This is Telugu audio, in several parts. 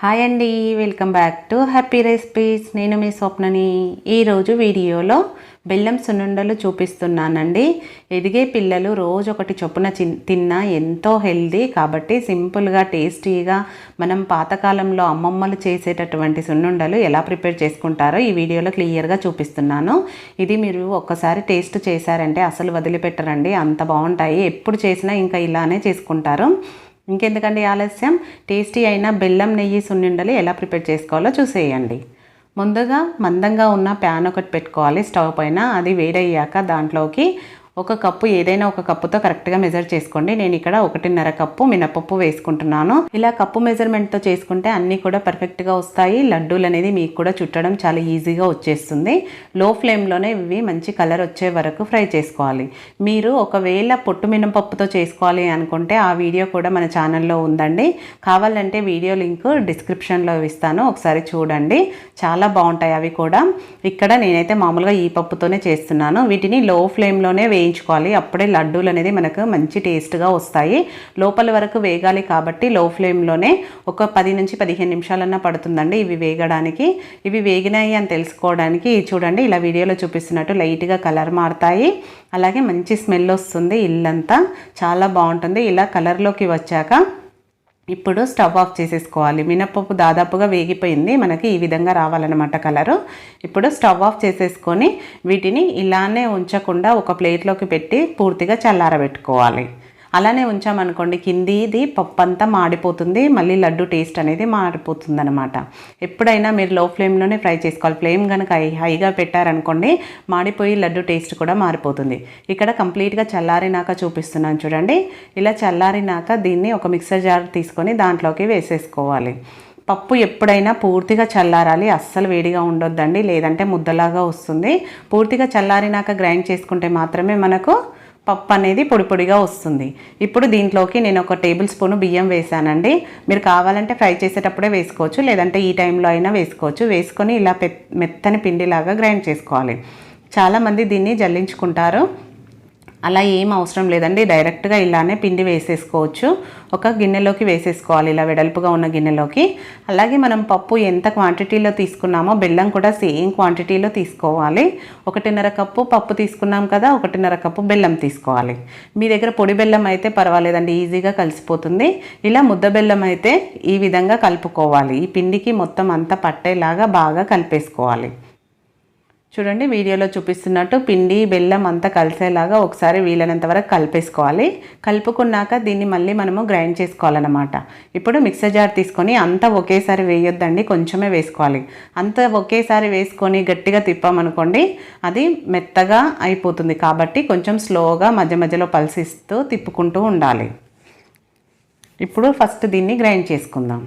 హాయ్ అండి welcome back to happy recipes నేను మీ స్వప్నని ఈరోజు వీడియోలో బెల్లం సున్నుండలు చూపిస్తున్నానండి. ఎదిగే పిల్లలు రోజు ఒకటి చొప్పున తిన్నా ఎంతో హెల్దీ కాబట్టి సింపుల్గా టేస్టీగా మనం పాతకాలంలో అమ్మమ్మలు చేసేటటువంటి సున్నుండలు ఎలా ప్రిపేర్ చేసుకుంటారో ఈ వీడియోలో క్లియర్గా చూపిస్తున్నాను. ఇది మీరు ఒక్కసారి టేస్ట్ చేశారంటే అసలు వదిలిపెట్టరండి. అంత బాగుంటాయి ఎప్పుడు చేసినా ఇంకా ఇలానే చేసుకుంటారు. ఇంకెందుకండి ఆలస్యం? టేస్టీ అయిన బెల్లం నెయ్యి సున్నుండలు ఎలా ప్రిపేర్ చేసుకోవాలో చూసేయండి. ముందుగా మందంగా ఉన్న ప్యాన్ ఒకటి పెట్టుకోవాలి. స్టవ్ పైన అది వేడయ్యాక దాంట్లోకి ఒక కప్పు ఏదైనా ఒక కప్పుతో కరెక్ట్గా మెజర్ చేసుకోండి. నేను ఇక్కడ ఒకటిన్నర కప్పు మినపప్పు వేసుకుంటున్నాను. ఇలా కప్పు మెజర్మెంట్తో చేసుకుంటే అన్నీ కూడా పర్ఫెక్ట్గా వస్తాయి. లడ్డూలు అనేది మీకు కూడా చుట్టడం చాలా ఈజీగా వచ్చేస్తుంది. లో ఫ్లేమ్లోనే ఇవి మంచి కలర్ వచ్చే వరకు ఫ్రై చేసుకోవాలి. మీరు ఒకవేళ పొట్టు మినపప్పుతో చేసుకోవాలి అనుకుంటే ఆ వీడియో కూడా మన ఛానల్లో ఉందండి. కావాలంటే వీడియో లింక్ డిస్క్రిప్షన్లో ఇస్తాను. ఒకసారి చూడండి. చాలా బాగుంటాయి అవి కూడా. ఇక్కడ నేనైతే మామూలుగా ఈ పప్పుతోనే చేస్తున్నాను. వీటిని లో ఫ్లేమ్లోనే వేయించుకోవాలి. అప్పుడే లడ్డూలు అనేది మనకు మంచి టేస్ట్గా వస్తాయి. లోపల వరకు వేగాలి కాబట్టి లో ఫ్లేమ్లోనే ఒక పది నుంచి పదిహేను నిమిషాలన్నా పడుతుందండి ఇవి వేగడానికి. ఇవి వేగినాయి అని తెలుసుకోవడానికి చూడండి ఇలా వీడియోలో చూపిస్తున్నట్టు లైట్గా కలర్ మారుతాయి. అలాగే మంచి స్మెల్ వస్తుంది ఇల్లంతా. చాలా బాగుంటుంది. ఇలా కలర్లోకి వచ్చాక ఇప్పుడు స్టవ్ ఆఫ్ చేసేసుకోవాలి. మినప్పప్పు దాదాపుగా వేగిపోయింది. మనకి ఈ విధంగా రావాలన్నమాట కలరు. ఇప్పుడు స్టవ్ ఆఫ్ చేసేసుకొని వీటిని ఇలానే ఉంచకుండా ఒక ప్లేట్లోకి పెట్టి పూర్తిగా చల్లారబెట్టుకోవాలి. అలానే ఉంచామనుకోండి కిందిది పప్పు అంతా మాడిపోతుంది మళ్ళీ లడ్డు టేస్ట్ అనేది మాడిపోతుంది అనమాట ఎప్పుడైనా మీరు లో ఫ్లేమ్లోనే ఫ్రై చేసుకోవాలి. ఫ్లేమ్ కనుక హై హైగా పెట్టారనుకోండి మాడిపోయి లడ్డు టేస్ట్ కూడా మారిపోతుంది. ఇక్కడ కంప్లీట్గా చల్లారినాక చూపిస్తున్నాను చూడండి. ఇలా చల్లారినాక దీన్ని ఒక మిక్సర్ జార్ తీసుకొని దాంట్లోకి వేసేసుకోవాలి. పప్పు ఎప్పుడైనా పూర్తిగా చల్లారాలి. అస్సలు వేడిగా ఉండొద్దండి లేదంటే ముద్దలాగా వస్తుంది. పూర్తిగా చల్లారినాక గ్రైండ్ చేసుకుంటే మాత్రమే మనకు పప్పు అనేది పొడి పొడిగా వస్తుంది. ఇప్పుడు దీంట్లోకి నేను ఒక టేబుల్ స్పూన్ బియ్యం వేసానండి మీరు కావాలంటే ఫ్రై చేసేటప్పుడే వేసుకోవచ్చు లేదంటే ఈ టైంలో అయినా వేసుకోవచ్చు. వేసుకొని ఇలా మెత్తని పిండిలాగా గ్రైండ్ చేసుకోవాలి. చాలామంది దీన్ని జల్లించుకుంటారు. అలా ఏం అవసరం లేదండి. డైరెక్ట్గా ఇలానే పిండి వేసేసుకోవచ్చు. ఒక గిన్నెలోకి వేసేసుకోవాలి. ఇలా వెడల్పుగా ఉన్న గిన్నెలోకి. అలాగే మనం పప్పు ఎంత క్వాంటిటీలో తీసుకున్నామో బెల్లం కూడా సేమ్ క్వాంటిటీలో తీసుకోవాలి. ఒకటిన్నర కప్పు పప్పు తీసుకున్నాం కదా ఒకటిన్నర కప్పు బెల్లం తీసుకోవాలి. మీ దగ్గర పొడి బెల్లం అయితే పర్వాలేదండి. ఈజీగా కలిసిపోతుంది. ఇలా ముద్ద బెల్లం అయితే ఈ విధంగా కలుపుకోవాలి. ఈ పిండికి మొత్తం అంతా పట్టేలాగా బాగా కలిపేసుకోవాలి. చూడండి వీడియోలో చూపిస్తున్నట్టు పిండి బెల్లం అంతా కలిసేలాగా ఒకసారి వీలైనంత వరకు కలిపేసుకోవాలి. కలుపుకున్నాక దీన్ని మళ్ళీ మనము గ్రైండ్ చేసుకోవాలన్నమాట. ఇప్పుడు మిక్సర్ జార్ తీసుకొని అంతా ఒకేసారి వేయొద్దండి కొంచెమే వేసుకోవాలి. అంతా ఒకేసారి వేసుకొని గట్టిగా తిప్పామనుకోండి అది మెత్తగా అయిపోతుంది కాబట్టి కొంచెం స్లోగా మధ్య మధ్యలో పల్సిస్తూ తిప్పుకుంటూ ఉండాలి. ఇప్పుడు ఫస్ట్ దీన్ని గ్రైండ్ చేసుకుందాం.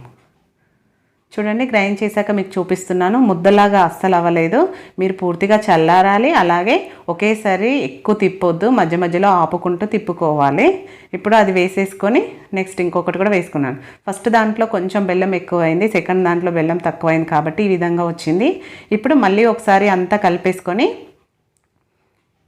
చూడండి గ్రైండ్ చేశాక మీకు చూపిస్తున్నాను. ముద్దలాగా అస్సలు అవ్వలేదు. మీరు పూర్తిగా చల్లారాలి. అలాగే ఒకేసారి ఎక్కువ తిప్పొద్దు. మధ్య మధ్యలో ఆపుకుంటూ తిప్పుకోవాలి. ఇప్పుడు అది వేసేసుకొని నెక్స్ట్ ఇంకొకటి కూడా వేసుకున్నాను. ఫస్ట్ దాంట్లో కొంచెం బెల్లం ఎక్కువైంది. సెకండ్ దాంట్లో బెల్లం తక్కువైంది కాబట్టి ఈ విధంగా వచ్చింది. ఇప్పుడు మళ్ళీ ఒకసారి అంతా కలిపేసుకొని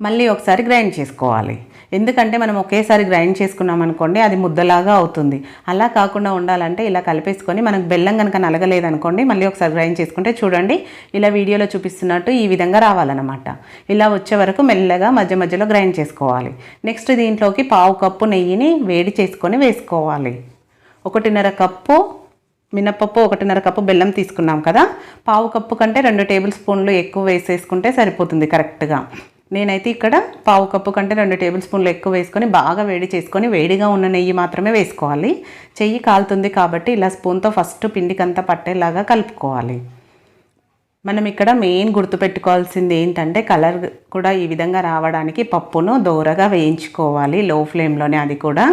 మళ్ళీ ఒకసారి గ్రైండ్ చేసుకోవాలి. ఎందుకంటే మనం ఒకేసారి గ్రైండ్ చేసుకున్నాం అనుకోండి అది ముద్దలాగా అవుతుంది. అలా కాకుండా ఉండాలంటే ఇలా కలిపేసుకొని మనకు బెల్లం కనుక నలగలేదనుకోండి మళ్ళీ ఒకసారి గ్రైండ్ చేసుకుంటే చూడండి ఇలా వీడియోలో చూపిస్తున్నట్టు ఈ విధంగా రావాలన్నమాట. ఇలా వచ్చే వరకు మెల్లగా మధ్య మధ్యలో గ్రైండ్ చేసుకోవాలి. నెక్స్ట్ దీంట్లోకి పావు కప్పు నెయ్యిని వేడి చేసుకొని వేసుకోవాలి. ఒకటిన్నర కప్పు మినపప్పు ఒకటిన్నర కప్పు బెల్లం తీసుకున్నాం కదా. పావు కప్పు కంటే రెండు టేబుల్ స్పూన్లు ఎక్కువ వేసేసుకుంటే సరిపోతుంది కరెక్ట్గా. నేనైతే ఇక్కడ పావు కప్పు కంటే రెండు టేబుల్ స్పూన్లు ఎక్కువ వేసుకొని బాగా వేడి చేసుకొని వేడిగా ఉన్న నెయ్యి మాత్రమే వేసుకోవాలి. చెయ్యి కాలుతుంది కాబట్టి ఇలా స్పూన్తో ఫస్ట్ పిండికంతా పట్టేలాగా కలుపుకోవాలి. మనం ఇక్కడ మెయిన్ గుర్తుపెట్టుకోవాల్సింది ఏంటంటే కలర్ కూడా ఈ విధంగా రావడానికి పప్పును దోరగా వేయించుకోవాలి. లో ఫ్లేమ్లోనే అది కూడా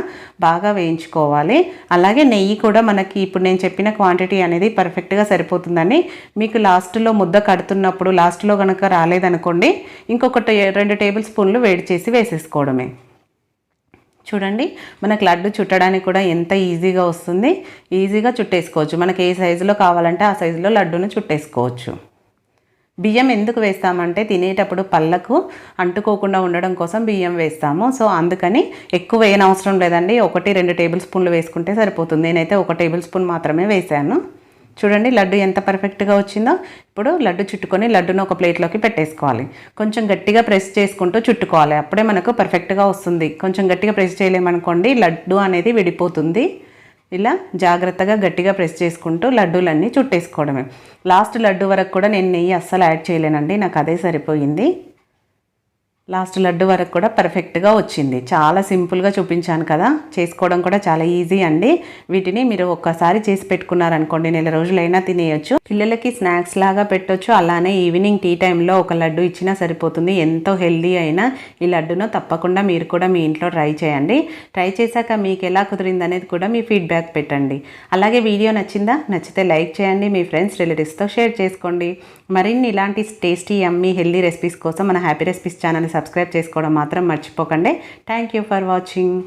బాగా వేయించుకోవాలి. అలాగే నెయ్యి కూడా మనకి ఇప్పుడు నేను చెప్పిన క్వాంటిటీ అనేది పర్ఫెక్ట్గా సరిపోతుందని మీకు లాస్ట్లో ముద్ద కడుతున్నప్పుడు లాస్ట్లో కనుక రాలేదనుకోండి ఇంకొకటి రెండు టేబుల్ స్పూన్లు వేడి చేసి వేసేసుకోవడమే. చూడండి మనకు లడ్డు చుట్టడానికి కూడా ఎంత ఈజీగా వస్తుంది. ఈజీగా చుట్టేసుకోవచ్చు. మనకి ఏ సైజులో కావాలంటే ఆ సైజులో లడ్డును చుట్టేసుకోవచ్చు. బియ్యం ఎందుకు వేస్తామంటే తినేటప్పుడు పళ్ళకు అంటుకోకుండా ఉండడం కోసం బియ్యం వేస్తాము. సో అందుకని ఎక్కువ వేయనవసరం లేదండి. ఒకటి రెండు టేబుల్ స్పూన్లు వేసుకుంటే సరిపోతుంది. నేనైతే ఒక టేబుల్ స్పూన్ మాత్రమే వేసాను చూడండి లడ్డు ఎంత పర్ఫెక్ట్గా వచ్చిందో. ఇప్పుడు లడ్డు చుట్టుకొని లడ్డును ఒక ప్లేట్లోకి పెట్టేసుకోవాలి. కొంచెం గట్టిగా ప్రెస్ చేసుకుంటూ చుట్టుకోవాలి. అప్పుడే మనకు పర్ఫెక్ట్గా వస్తుంది. కొంచెం గట్టిగా ప్రెస్ చేయలేమనుకోండి లడ్డు అనేది విడిపోతుంది. ఇలా జాగ్రత్తగా గట్టిగా ప్రెస్ చేసుకుంటూ లడ్డూలన్నీ చుట్టేసుకోవడమే. లాస్ట్ లడ్డు వరకు కూడా నేను నెయ్యి అస్సలు యాడ్ చేయలేనండి. నాకు అదే సరిపోయింది. లాస్ట్ లడ్డు వరకు కూడా పర్ఫెక్ట్గా వచ్చింది. చాలా సింపుల్గా చూపించాను కదా. చేసుకోవడం కూడా చాలా ఈజీ అండి. వీటిని మీరు ఒక్కసారి చేసి పెట్టుకున్నారనుకోండి నెల రోజులైనా తినేయొచ్చు. పిల్లలకి స్నాక్స్ లాగా పెట్టొచ్చు. అలానే ఈవినింగ్ టీ టైంలో ఒక లడ్డు ఇచ్చినా సరిపోతుంది. ఎంతో హెల్దీ అయినా ఈ లడ్డును తప్పకుండా మీరు కూడా మీ ఇంట్లో ట్రై చేయండి. ట్రై చేశాక మీకు ఎలా కుదిరింది అనేది కూడా మీ ఫీడ్బ్యాక్ పెట్టండి. అలాగే వీడియో నచ్చిందా? నచ్చితే లైక్ చేయండి. మీ ఫ్రెండ్స్ రిలేటివ్స్తో షేర్ చేసుకోండి. మరిన్ని ఇలాంటి టేస్టీ అమ్మి హెల్దీ రెసిపీస్ కోసం మన హ్యాపీ రెసిపీస్ ఛానల్ సబ్స్క్రైబ్ చేసుకోవడం మాత్రం మర్చిపోకండి. Thank you for watching